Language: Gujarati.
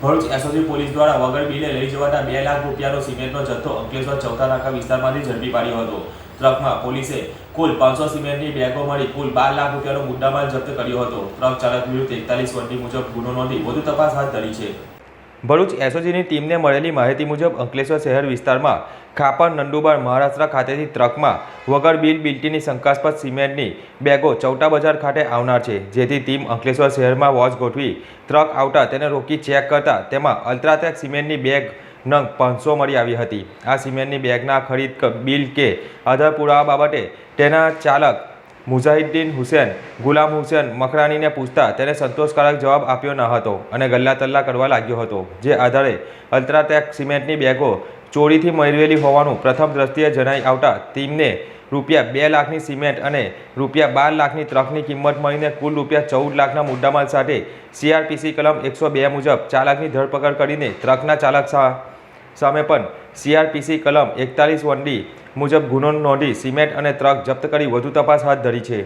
ભરૂચ એસઓજી પોલીસ દ્વારા વગર બિલે લઈ જવાતા બે લાખ રૂપિયાનો સિમેન્ટનો જથ્થો અંકલેશ્વર ચૌથા નાકા વિસ્તારમાંથી ઝડપી પાડ્યો હતો. ટ્રકમાં પોલીસે કુલ પાંચસો સિમેન્ટની બેગો મળી કુલ બાર લાખ રૂપિયાનો મુદ્દામાલ જપ્ત કર્યો હતો. ટ્રક ચાલક વિરુદ્ધ એકતાલીસ વંટી મુજબ ગુનો નોંધી વધુ તપાસ હાથ ધરી છે. ભરૂચ એસઓજીની ટીમને મળેલી માહિતી મુજબ અંકલેશ્વર શહેર વિસ્તારમાં ખાપર નંદુબાર મહારાષ્ટ્ર ખાતેથી ટ્રકમાં વગર બિલ બિલ્ટીની શંકાસ્પદ સિમેન્ટની બેગો ચૌટા બજાર ખાતે આવનાર છે. જેથી ટીમ અંકલેશ્વર શહેરમાં વોચ ગોઠવી ટ્રક આવતા તેને રોકી ચેક કરતા તેમાં અલ્ટ્રાટેક સિમેન્ટની બેગ નંગ પાંચસો મળી આવી હતી. આ સિમેન્ટની બેગના ખરીદ બિલ કે આધાર પુરાવા બાબતે તેના ચાલક મુજાહિદ્દીન હુસેન, ગુલામ હુસેન મકરાનીને પૂછતા તેને સંતોષકારક જવાબ આપ્યો ન હતો અને ગલ્લા તલ્લા કરવા લાગ્યો હતો, જે આધારે અલ્ટ્રાટેક સિમેન્ટની બેગો ચોરીથી મેળવેલી હોવાનું પ્રથમ દ્રષ્ટિએ જણાઈ આવતા ટીમને રૂપિયા બે લાખની સિમેન્ટ અને રૂપિયા બાર લાખની ટ્રકની કિંમત મળીને કુલ રૂપિયા ચૌદ લાખના મુદ્દામાલ સાથે સીઆરપીસી કલમ એકસો બે મુજબ ચાલકની ધરપકડ કરીને ટ્રકના ચાલક સામે પણ સીઆરપીસી કલમ એકતાલીસ વનડી મુજબ ગુનો નોંધી સિમેન્ટ અને ટ્રક જપ્ત કરી વધુ તપાસ હાથ ધરી છે.